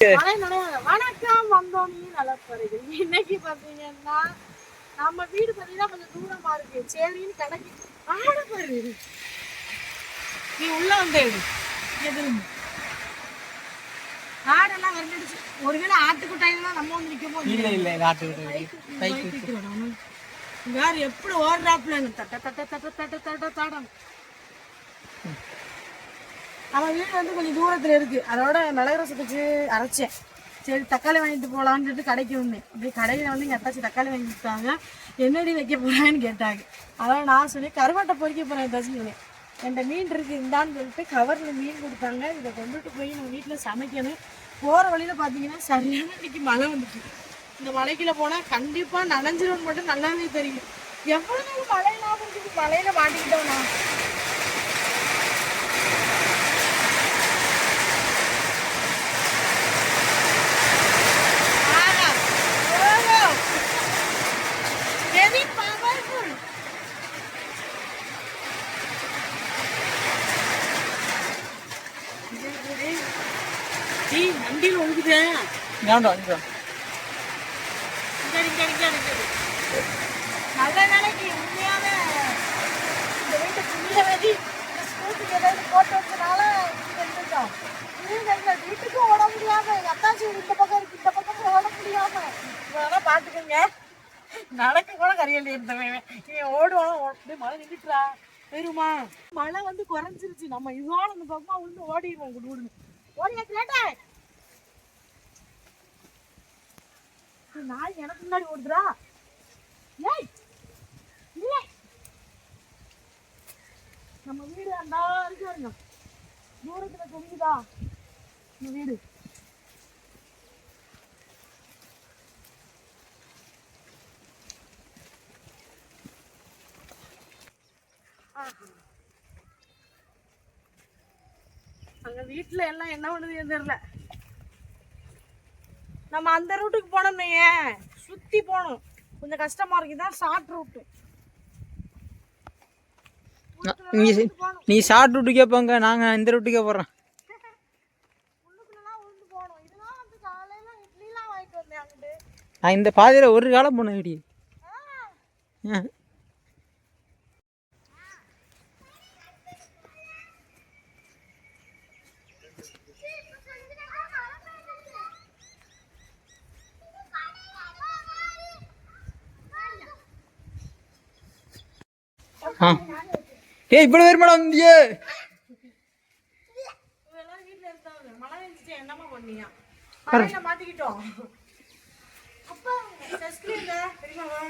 வணக்கம் வந்தோம் நீ நலப்பறைகள். இன்னைக்கு பாத்தீங்கன்னா நம்ம வீடு பாத்தீங்கன்னா கொஞ்சம் தூரமா இருக்கு. சரின்னு கணக்கு. ஆட பாரு. நீ உள்ள வந்தே எதிரும். ஆடெல்லாம் வந்துடுச்சு ஒருவேளை ஆட்டுக்குட்டாயிலாம் நம்ம வந்து போது இல்ல இல்ல நாட்டு விட்டு வேற எப்படி ஓடுறாப்புல? தட்ட தட்ட தட்ட தட்ட தட்ட தடம். நம்ம வீடு வந்து கொஞ்சம் தூரத்தில் இருக்குது அதோட மிளகு வச்சு அரைச்சேன். சரி தக்காளி வாங்கிட்டு போகலான்னு சொல்லிட்டு கடைக்கு வந்தேன். இப்படி கடையில் வந்து எங்கள் அத்தாச்சி தக்காளி வாங்கி கொடுத்தாங்க. என்னடி வைக்க போறான்னு கேட்டாங்க. அதனால் நான் சொல்லி கருவாட்டை பொறிக்க போகிறேன் ஏதாச்சும் சொன்னேன் என்கிட்ட மீன் இருக்கு இந்தான்னு சொல்லிட்டு கவரில் மீன் கொடுத்தாங்க. இதை கொண்டுட்டு போய் நம்ம வீட்டில் சமைக்கணும். போகிற வழியில் பார்த்தீங்கன்னா சரியான இன்னைக்கு மழை வந்துச்சு. இந்த மலைக்குள்ள போனால் கண்டிப்பாக நனைஞ்சிரும்னு மட்டும் நல்லாவே தெரியும். எவ்வளோ நேரம் மழை இல்லாமல் இருக்குது வேண்டாம் இங்க? இங்க, இங்க, இங்க, இங்க. நல்ல நாளைக்கு உண்மையாவே இந்த வீட்டு துணியில வெதி இந்த ஸ்கூட்டிக்கு ஏதாவது போட்டு வச்சனால இப்படி வந்துட்டோம். இல்ல, இல்ல, வீட்டுக்கும் ஓட முடியாம எங்கள் அத்தாச்சி வீடு இந்த பக்கம் இருக்கு இந்த பக்கம் ஓட முடியாம. இதெல்லாம் பார்த்துக்கோங்க. நடக்க கூட கரையில் இருந்தவன் இவன் ஓடுவான். ஓ- அப்படியே மழை நின்றுட்டுறா பெருமா மழை வந்து குறைஞ்சிருச்சு. நம்ம இதோட இந்த பக்கமா விழுந்து ஓடிடுவோம் குடு குடுன்னு. ஓடியா கிரேட்டா நாய் எனக்கு முன்னாடி ஓடுதுரா ஏய் இல்லை. நம்ம வீடு அந்த வரைக்கும் பாருங்க தூரத்துல தெரியுதா? நம்ம வீடு. அங்க வீட்டுல எல்லாம் என்ன பண்ணுதுன்னு தெரியல. நம்ம அந்த ரூட்டுக்கு போனோம்னு ஏன் சுத்தி போகணும். கொஞ்சம் கஷ்டமா இருக்கு. இதான் ஷார்ட் ரூட்டு நீ நீ ஷார்ட் ரூட்டு கேட்பாங்க நாங்க இந்த ரூட்டுக்கே அங்கிட்டு. நான் இந்த பாதையில ஒரு காலம் போனேன் இப்படி ஆ. ஆ ஏய் இப்படி வருமாடா வந்தியே இவெல்லாம் வீட்டுல இருந்தாங்க மழை வந்துச்சு என்னமா பண்ணியா மழையில மாட்டிக்கிட்டோம் அப்பா சஸ்கிரீங்க தெரியுமாவா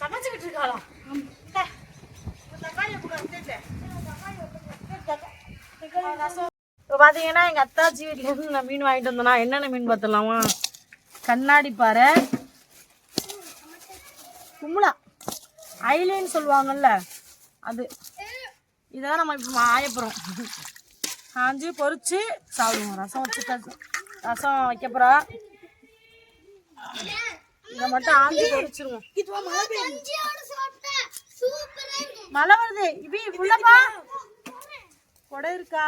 சமைச்சுக்கிட்டு இருக்காளா. இப்போ பார்த்தீங்கன்னா எங்கள் அத்தாச்சி வீட்டுல இருந்து நான் மீன் வாங்கிட்டு வந்தேனா என்னென்ன மீன் பார்த்துடலாமா? கண்ணாடி பாறை. கும்பலா. ஐலேன்னு சொல்லுவாங்கல்ல அது. இதெல்லாம் நம்ம இப்போ ஆயப்புறோம் ஆஞ்சு பொரிச்சு சாப்பிடுவோம். ரசம் வச்சுட்டாச்சு ரசம் வைக்க போறா. இதை மட்டும் ஆஞ்சு பொரிச்சிருவோம். மழை வருது. இபி உள்ளப்பா. கொடை இருக்கா.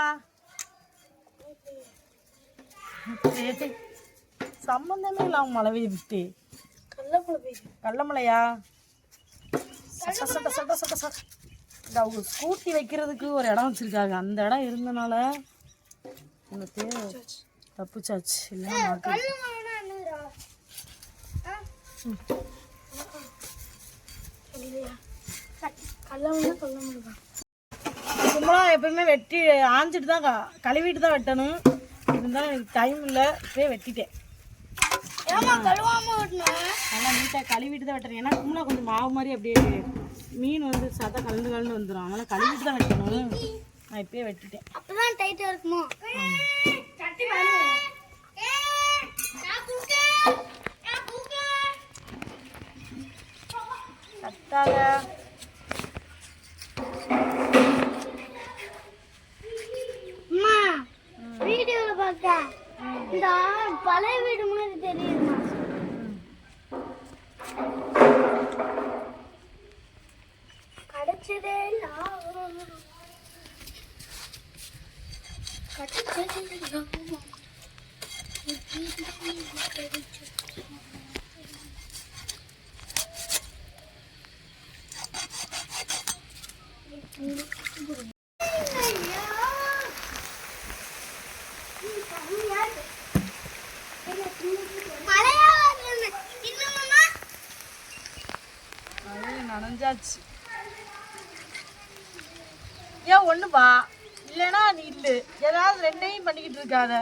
சம்பந்தமே இல்லாம மழை பெய்யுது கள்ளமழையா? சட்ட சட்ட சட்ட சட்ட சட்ட இந்த அவங்க ஸ்கூட்டி வைக்கிறதுக்கு ஒரு இடம் வச்சிருக்காங்க. அந்த இடம் இருந்தனால எனக்கு தப்புச்சாச்சு. இல்லைன்னா மாட்டி கும்பலாம் எப்பவுமே வெட்டி ஆஞ்சிட்டு தான் கழுவிட்டு தான் வெட்டணும். இருந்தாலும் எனக்கு டைம் இல்லை இப்பயே வெட்டிட்டேன். நல்லா நீட்டாக கழுவிட்டு தான் வெட்டணும் ஏன்னா கும்பலா கொஞ்சம் மாவு மாதிரி அப்படியே மீன் வந்து சதை கலந்து கலந்து வந்துடும் அதனால கழுவிட்டு தான் வெட்டணும். நான் இப்பயே வெட்டிட்டேன். அப்பதான் டைட்டா இருக்குமோ? கத்தாத அம்மா வீடியோல பார்த்தேன் இந்த பழைய வீடு மாதிரி தெரியுமா? கிடைச்சதே லாபம் நனைஞ்சாச்சு ஏன் வா. இல்லைன்னா நீ இல்லை ஏதாவது ரெண்டையும் பண்ணிக்கிட்டு இருக்காத.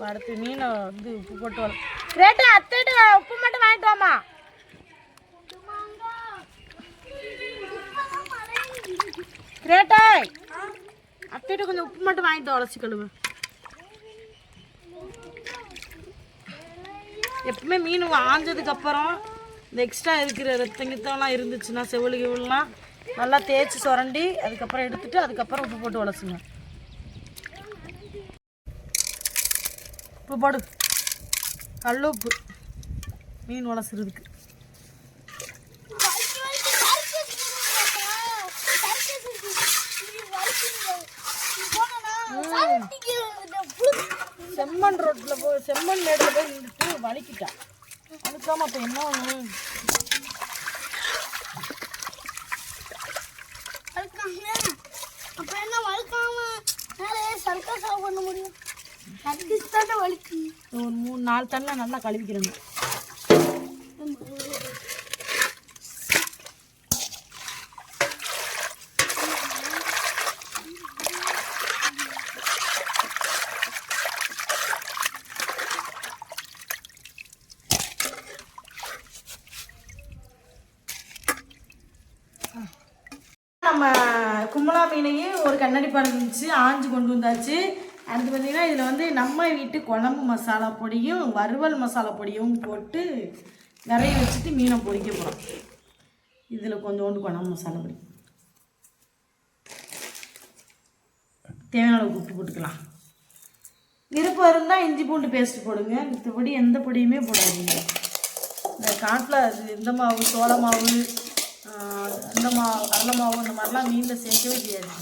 வறுத்து அடுத்து மீனை வந்து உப்பு போட்டு வரும் கிரேட்டா அத்தைட்டு உப்பு மட்டும் வாங்கிட்டு வாமா கிரேட்டாய் அத்தைட்டு கொஞ்சம் உப்பு மட்டும் வாங்கிட்டு உடச்சி கழுவு. எப்பவுமே மீன் ஆஞ்சதுக்கு அப்புறம் இந்த எக்ஸ்ட்ரா இருக்கிற ரத்தம் கித்தம்லாம் இருந்துச்சுன்னா செவிலு கிவலாம் நல்லா தேய்ச்சி சுரண்டி அதுக்கப்புறம் எடுத்துட்டு அதுக்கப்புறம் உப்பு போட்டு உலசுங்க உப்பு போடு. கல் உப்பு. மீன் உலசுறதுக்கு. செம்மண் ரோட்டில் போய் செம்மண் மேடில் போய் நின்றுட்டு வலிக்கிட்டான் அதுக்காம அப்போ என்ன ஒன்று அப்ப என்ன வழுக்காம? மேலே சர்க்கஸ் பண்ண முடியும்? சர்க்கஸ் தானே வலிக்கு ஒரு மூணு நாலு தண்ணில் நல்லா கழுவிக்கிறேங்க நம்ம கும்பலா மீனையும் ஒரு கண்ணாடி படம் இருந்துச்சு ஆஞ்சு கொண்டு வந்தாச்சு. அது பார்த்தீங்கன்னா இதில் வந்து நம்ம வீட்டு குழம்பு மசாலா பொடியும் வறுவல் மசாலா பொடியும் போட்டு நிறைய வச்சுட்டு மீனை பொரிக்க போகிறோம் இதில் கொஞ்சோண்டு குழம்பு மசாலா பொடி. தேவையான அளவுக்கு உப்பு போட்டுக்கலாம். விருப்பம் இருந்தால் இஞ்சி பூண்டு பேஸ்ட் போடுங்க. மற்றபடி எந்த பொடியுமே போடாதீங்க. இந்த காட்டில் இந்த மாவு சோள மாவு அந்த மாவு கடலை மாவு இந்த மாதிரிலாம் மீனில் சேர்க்கவே செய்யாது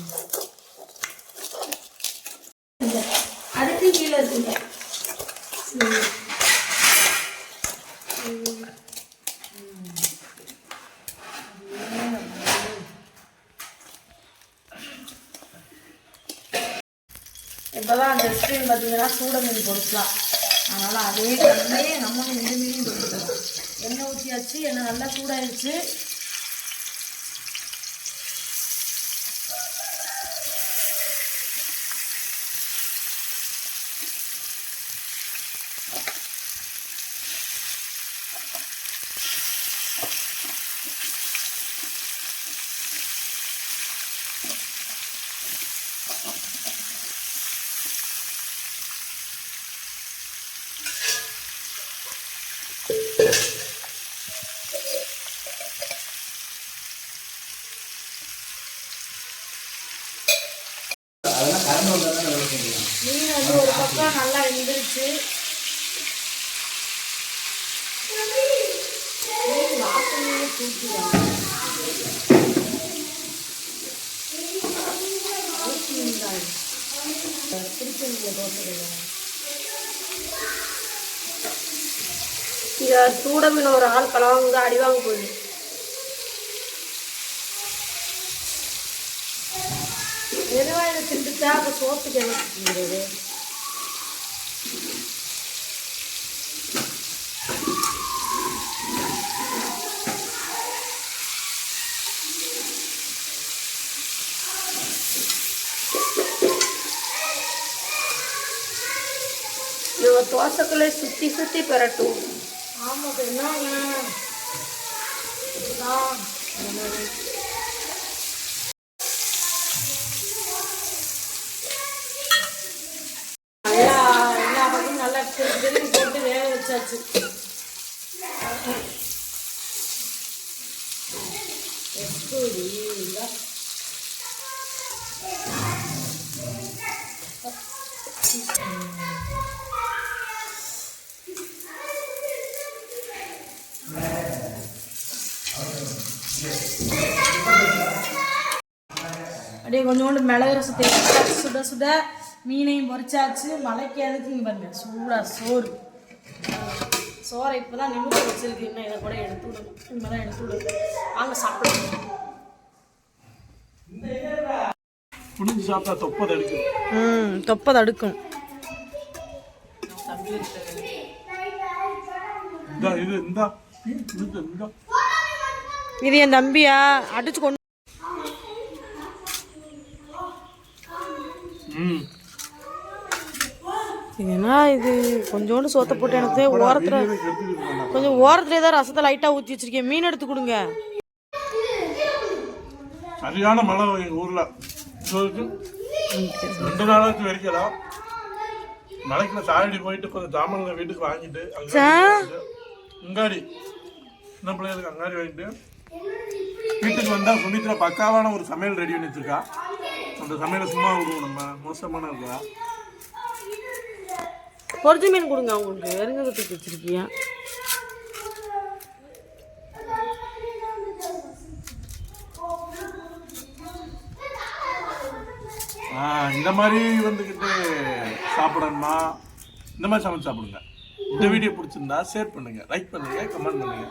அடுத்து கீழே இருக்குங்க. இப்போ தான் அந்த ஸ்க்ரீன் பார்த்தீங்கன்னா சூட மீன் பொரிக்கலாம். அதனால் அதே கண்ணிலே நம்ம இந்த மீன் பொரிக்கலாம். எண்ணெய் ஊற்றியாச்சு எண்ணெய் நல்லா சூடாயிடுச்சு மீன் வந்து ஒரு பக்கம் நல்லா வெந்துருச்சு மீன் வாசனையே தூக்கிடும் இங்க சூட மீன் ஒரு ஆள் கலவாங்க அடி வாங்க போகுது. வெறுவாயில திண்டுச்சா அப்போ சோத்துக்கு என்ன தோசைக்குள்ளே சுற்றி சுற்றி பெறட்டும் ஆமாம் என்ன அப்படியே கொஞ்சோண்டு மிளகு ரசத்தை சுட சுட மீனையும் பொரிச்சாச்சு. மலைக்கு அதுக்கு பாருங்க சூடா சோறு. சோறை இப்போ தான் நிமிஷம் வச்சிருக்கு. இன்னும் இதை கூட எடுத்து விடணும். இனிமே தான் எடுத்து விடணும். வாங்க சாப்பிடலாம். புளிஞ்சு சாப்பிட்டா தொப்பை தடுக்கும். ம் தொப்பை தடுக்கும். இது என் தம்பியா? அடிச்சு கொண்டு ஏன்னா இது கொஞ்சோண்டு சோத்தை போட்டு எனக்கு ஓரத்தில் கொஞ்சம் ஓரத்துல ஏதாவது ரசத்தை லைட்டாக ஊற்றி வச்சிருக்கேன். மீன் எடுத்து கொடுங்க. சரியான மழை எங்கள் ஊரில். ரெண்டு நாளாச்சும் வரைக்கலாம் மலைக்குள்ள சாயடி போயிட்டு கொஞ்சம் ஜாமான்களை வீட்டுக்கு வாங்கிட்டு அங்க அங்காடி. சின்ன பிள்ளைகளுக்கு அங்காடி வாங்கிட்டு வீட்டுக்கு வந்தா சுமித்ரா பக்காவான ஒரு சமையல் ரெடி பண்ணி வச்சிருக்கா அந்த சமையலை சும்மா விடுவோம் நம்ம. மோசமான இருக்கா பொரிச்ச மீன் கொடுங்க அவங்களுக்கு. வெறுங்க தூக்கி வச்சிருக்கியா? ஆ, இந்த மாதிரி வந்துக்கிட்டு சாப்பிடணுமா? இந்த மாதிரி சமைச்சு சாப்பிடுங்க. இந்த வீடியோ பிடிச்சிருந்தா ஷேர் பண்ணுங்க. லைக் பண்ணுங்க கமெண்ட் பண்ணுங்க.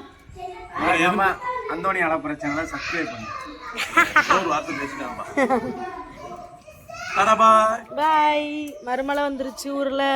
அந்தோணி அலை பிரச்சனை சப்ஸ்கிரைப் பண்ணு ஒரு வார்த்தை பாய் பாய். மறுமலை வந்துருச்சு ஊரில்.